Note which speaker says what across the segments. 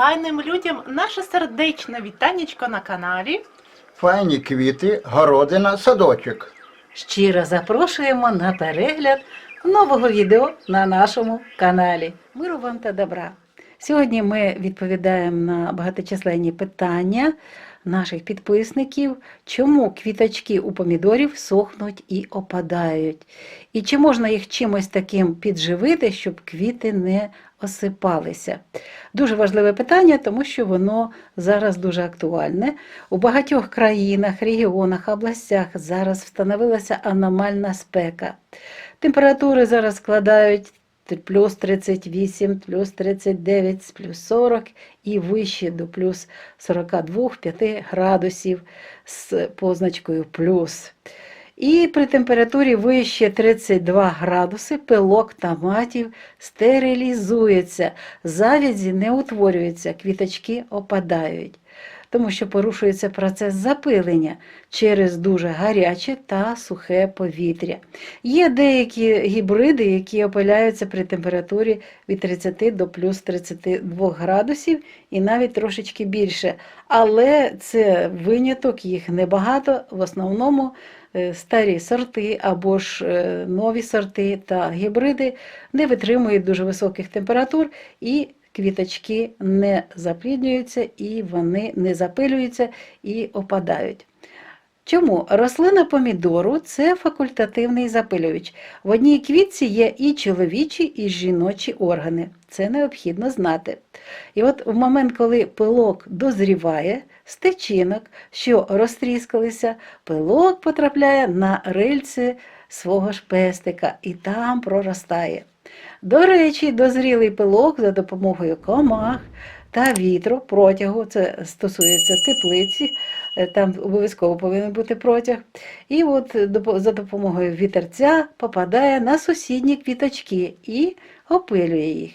Speaker 1: файним людям наше сердечне вітанечко на каналі.
Speaker 2: Файні квіти, городина, садочок.
Speaker 3: Щиро запрошуємо на перегляд нового відео на нашому каналі. Миру вам та добра. Сьогодні ми відповідаємо на багаточисленні питання наших підписників, чому квіточки у помідорів сохнуть і опадають, і чи можна їх чимось таким підживити, щоб квіти не осипалися. Дуже важливе питання, тому що воно зараз дуже актуальне. У багатьох країнах, регіонах, областях зараз встановилася аномальна спека. Температури зараз складають плюс 38, плюс 39, плюс 40 і вище до плюс 42-5 градусів з позначкою плюс. І при температурі вище 32 градуси пилок томатів стерилізується, завязі не утворюються, квіточки опадають, тому що порушується процес запилення через дуже гаряче та сухе повітря. Є деякі гібриди, які опиляються при температурі від 30 до плюс 32 градусів і навіть трошечки більше. Але це виняток, їх небагато. В основному е, старі сорти або ж е, нові сорти та гібриди не витримують дуже високих температур і квіточки не запліднюються, і вони не запилюються і опадають. Чому? Рослина помідору це факультативний запилювач. В одній квітці є і чоловічі, і жіночі органи. Це необхідно знати. І от в момент, коли пилок дозріває з тичинок, що розтріскалися, пилок потрапляє на рильці свого ж пестика і там проростає. До речі, дозрілий пилок за допомогою комах та вітру протягу, це стосується теплиці, е, там обов'язково повинен бути протяг. І от за допомогою вітерця попадає на сусідні квіточки і опилює їх.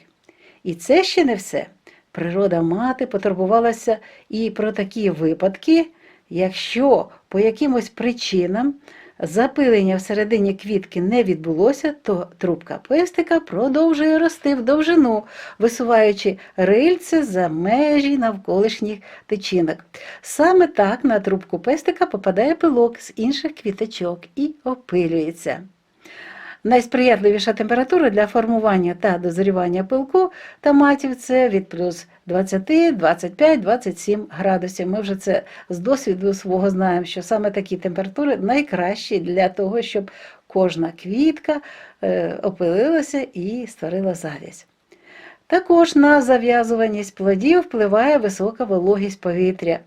Speaker 3: І це ще не все. Природа мати потурбувалася і про такі випадки, якщо по якимось причинам запилення всередині квітки не відбулося, то трубка пестика продовжує рости в довжину, висуваючи рильце за межі навколишніх тичинок. Саме так на трубку пестика попадає пилок з інших квіточок і опилюється. Найсприятливіша температура для формування та дозрівання пилку томатів це від плюс 20, 25, 27 градусів. Ми вже це з досвіду свого знаємо, що саме такі температури найкращі для того, щоб кожна квітка е, опилилася і створила завязь. Також на зав'язуваність плодів впливає висока вологість повітря.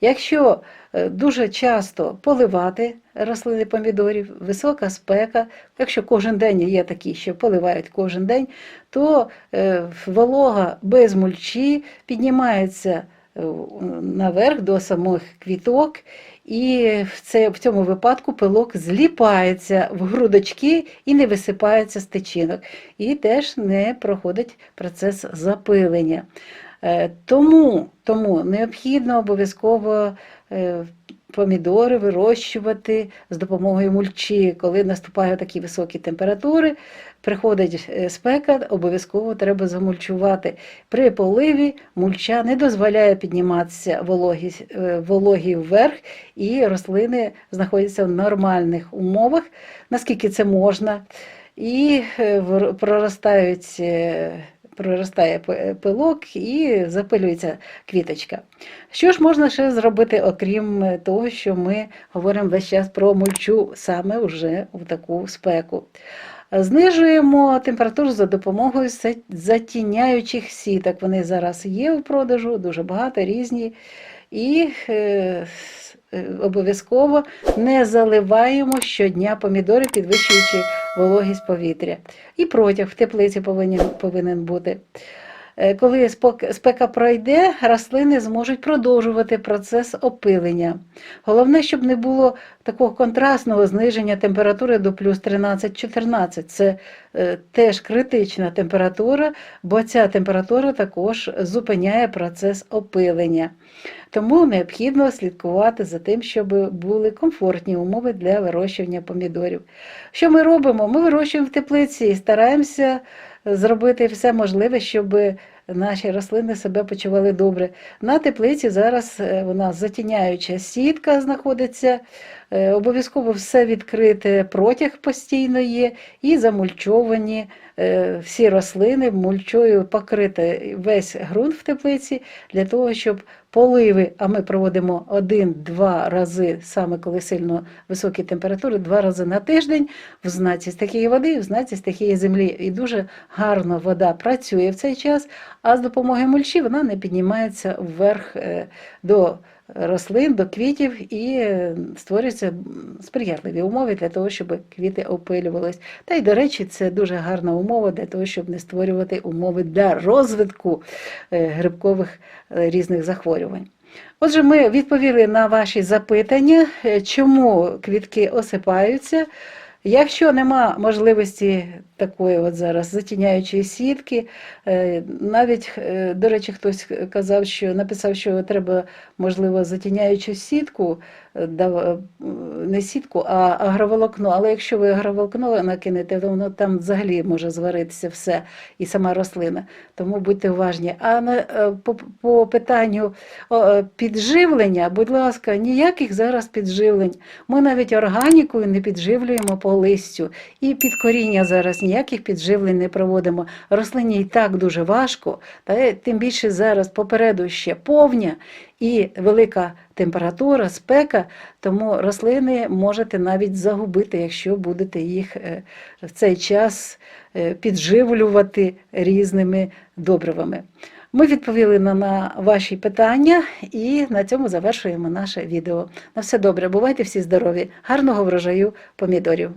Speaker 3: Якщо е, дуже часто поливати рослини помідорів, висока спека, якщо кожен день є такі, що поливають кожен день, то е, волога без мульчі піднімається наверх до самих квіток, і в, це, в цьому випадку пилок зліпається в грудочки і не висипається з тичинок, і теж не проходить процес запилення. Е, Тому, тому необхідно обов'язково е, помідори вирощувати з допомогою мульчі. Коли наступають такі високі температури, приходить е, спека, обов'язково треба замульчувати. При поливі мульча не дозволяє підніматися вологі, е, вологі вверх, і рослини знаходяться в нормальних умовах, наскільки це можна, і е, проростають. Проростає пилок і запилюється квіточка. Що ж можна ще зробити, окрім того, що ми говоримо весь час про мульчу саме вже в таку спеку? Знижуємо температуру за допомогою затіняючих сіток. Вони зараз є в продажу, дуже багато, різні. І е, обов'язково не заливаємо щодня помідори, підвищуючи вологість повітря. І протяг в теплиці повинен, повинен бути. Е, Коли спека пройде, рослини зможуть продовжувати процес опилення. Головне, щоб не було такого контрастного зниження температури до плюс 13-14. Це е, теж критична температура, бо ця температура також зупиняє процес опилення. Тому необхідно слідкувати за тим, щоб були комфортні умови для вирощування помідорів. Що ми робимо? Ми вирощуємо в теплиці і стараємося зробити все можливе, щоб наші рослини себе почували добре. На теплиці зараз е, у нас затіняюча сітка знаходиться. Е, Обов'язково все відкрите, протяг постійно є, і замульчовані е, всі рослини, мульчою покрити весь ґрунт в теплиці для того, щоб поливи, а ми проводимо один-два рази, саме коли сильно високі температури, два рази на тиждень в знаці стихії води, і в знаці стихії землі. І дуже гарно вода працює в цей час, а з допомогою мульчі вона не піднімається вверх е, до рослин, до квітів і е, створюються сприятливі умови для того, щоб квіти опилювались. Та й, до речі, це дуже гарна умова для того, щоб не створювати умови для розвитку е, грибкових різних захворювань. Отже, ми відповіли на ваші запитання, чому квітки осипаються. Якщо нема можливості такої от зараз затіняючої сітки, е, навіть, е, до речі, хтось казав, що написав, що треба, можливо, затіняючу сітку, е, не сітку, а агроволокно. Але якщо ви агроволокно накинете, то воно там взагалі може зваритися все і сама рослина. Тому будьте уважні. А на, по, по питанню підживлення, будь ласка, ніяких зараз підживлень. Ми навіть органікою не підживлюємо по листю. І під коріння зараз ніяких підживлень не проводимо. Рослині і так дуже важко, та тим більше зараз попереду ще повня і велика температура, спека, тому рослини можете навіть загубити, якщо будете їх е, в цей час е, підживлювати різними добривами. Ми відповіли на, ваші питання і на цьому завершуємо наше відео. На все добре, бувайте всі здорові, гарного врожаю помідорів.